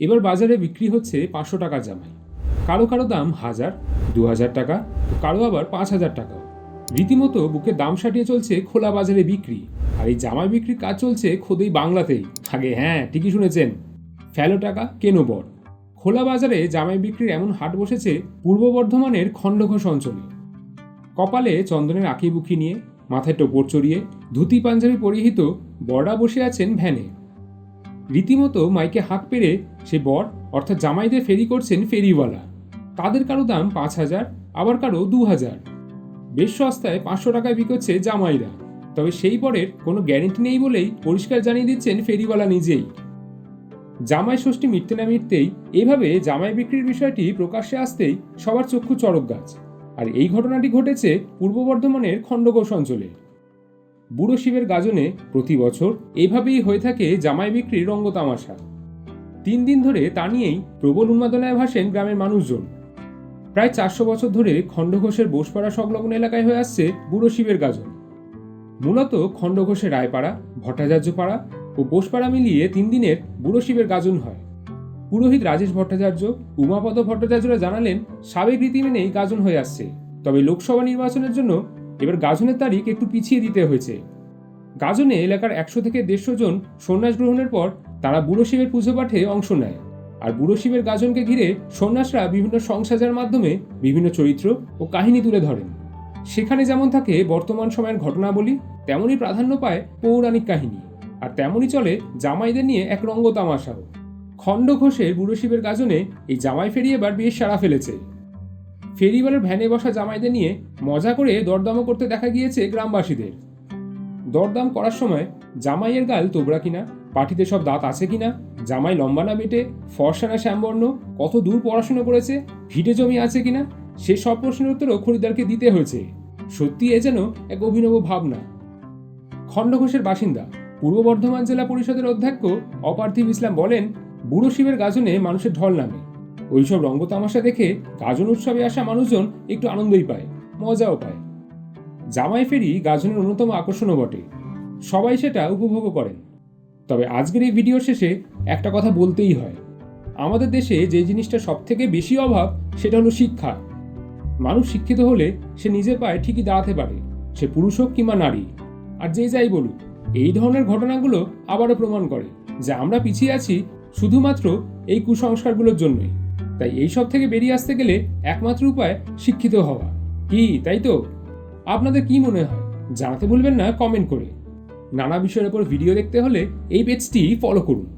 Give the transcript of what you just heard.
এবার বাজারে বিক্রি হচ্ছে পাঁচশো টাকা জামাই। কারও কারও দাম হাজার, দু হাজার টাকা, কারও আবার পাঁচ হাজার টাকা রীতিমতো বুকে দাম সাটিয়ে চলছে খোলা বাজারে বিক্রি। আর এই জামাই বিক্রির কাজ চলছে খোদেই বাংলাতেই। আগে হ্যাঁ ঠিকই শুনেছেন। ফেলো টাকা, কেনো বর। খোলা বাজারে জামাই বিক্রির এমন হাট বসেছে পূর্ব বর্ধমানের খণ্ডঘোষ অঞ্চলে। কপালে চন্দনের আঁকি বুকি নিয়ে, মাথায় টোপর চড়িয়ে, ধুতি পাঞ্জাবি পরিহিত বররা বসে আছেন ভ্যানে। রীতিমতো মাইকে হাঁক পেরে সে বর, অর্থাৎ জামাইদের ফেরি করছেন ফেরিওয়ালা। তাদের কারও দাম পাঁচ হাজার, আবার কারও দু হাজার। বেশ সস্তায় পাঁচশো টাকায় বিকোচ্ছে জামাইরা। তবে সেই বরের কোনো গ্যারেন্টি নেই বলেই পরিষ্কার জানিয়ে দিচ্ছেন ফেরিওয়ালা নিজেই। জামাই ষষ্ঠী মিটতে না মিটতেই এভাবে জামাই বিক্রির বিষয়টি প্রকাশ্যে আসতেই সবার চক্ষু চড়ক গাছ। আর এই ঘটনাটি ঘটেছে পূর্ব বর্ধমানের খণ্ডঘোষ অঞ্চলে। বুড়ো শিবের গাজনে প্রতি বছর এভাবেই হয়ে থাকে জামাই বিক্রির রঙ্গতামাশা। তিন দিন ধরে তা নিয়েই প্রবল উন্মাদনায় ভাসেন গ্রামের মানুষজন। প্রায় চারশো বছর ধরে খণ্ডঘোষের বোসপাড়া সংলগ্ন এলাকায় হয়ে আসছে বুড়ো শিবের গাজন। মূলত খণ্ডঘোষের রায়পাড়া, ভট্টাচার্যপাড়া ও বোসপাড়া মিলিয়ে তিন দিনের বুড়ো শিবের গাজন হয়। পুরোহিত রাজেশ ভট্টাচার্য, উমাপদ ভট্টাচার্যরা জানালেন, সাবেক রীতি মেনেই গাজন হয়ে আসছে। তবে লোকসভা নির্বাচনের জন্য এবার গাজনের তারিখ একটু পিছিয়ে দিতে হয়েছে। গাজনে এলাকার একশো থেকে দেড়শো জন সন্ন্যাস গ্রহণের পর তারা বুড়ো শিবের পুজো পাঠে অংশ নেয়। আর বুড়ো শিবের গাজনকে ঘিরে সন্ন্যাসরা বিভিন্ন সংসাজার মাধ্যমে বিভিন্ন চরিত্র ও কাহিনী তুলে ধরেন। সেখানে যেমন থাকে বর্তমান সময়ের ঘটনাবলী তেমনই প্রাধান্য পায় পৌরাণিক কাহিনী। আর তেমনই চলে জামাইদের নিয়ে এক রঙ্গ তামাশাও। খণ্ড ঘোষের বুড়ো শিবের গাজনে এই জামাই ফেরি এবার বেশ সাড়া ফেলেছে। ফেরিওয়ালার ভ্যানে বসা জামাইদের নিয়ে মজা করে দরদামও করতে দেখা গিয়েছে গ্রামবাসীদের। দরদাম করার সময় জামাইয়ের গাল তোবড়া কিনা পাটিতে সব দাঁত আছে কিনা, জামাই লম্বা না বেটে, ফর্সা না শ্যামবর্ণ, কত দূর পড়াশোনা করেছে, ভিটে জমি আছে কিনা, সে সব প্রশ্নের উত্তরও খরিদ্দারকে দিতে হয়েছে। সত্যি এ যেন এক অভিনব ভাবনা। খণ্ডঘোষের বাসিন্দা, পূর্ব বর্ধমান জেলা পরিষদের অধ্যক্ষ অপার্থিব ইসলাম বলেন, বুড়ো শিবের গাজনে মানুষের ঢল নামে। ওইসব রঙ্গ তামাশা দেখে গাজন উৎসবে আসা মানুষজন একটু আনন্দই পায়, মজাও পায়। জামাই ফেরি গাজনের অন্যতম আকর্ষণও বটে। সবাই সেটা উপভোগও করেন। তবে আজকের এই ভিডিও শেষে একটা কথা বলতেই হয়। আমাদের দেশে যে জিনিসটা সব থেকে বেশি অভাব সেটা হলো শিক্ষা। মানুষ শিক্ষিত হলে সে নিজের পায়ে ঠিকই দাঁড়াতে পারে, সে পুরুষ হোক কিংবা নারী। আর যে যাই বলুক, এই ধরনের ঘটনাগুলো আবারও প্রমাণ করে যে আমরা পিছিয়ে আছি শুধুমাত্র এই কুসংস্কারগুলোর জন্যই। তাই এই সব থেকে বেরিয়ে আসতে গেলে একমাত্র উপায় শিক্ষিত হওয়া। কি, তাই তো? আপনাদের কি মনে হয়? জানাতে ভুলবেন না কমেন্ট করে। নানা বিষয়ের উপর ভিডিও দেখতে হলে এই পেজটি ফলো করুন।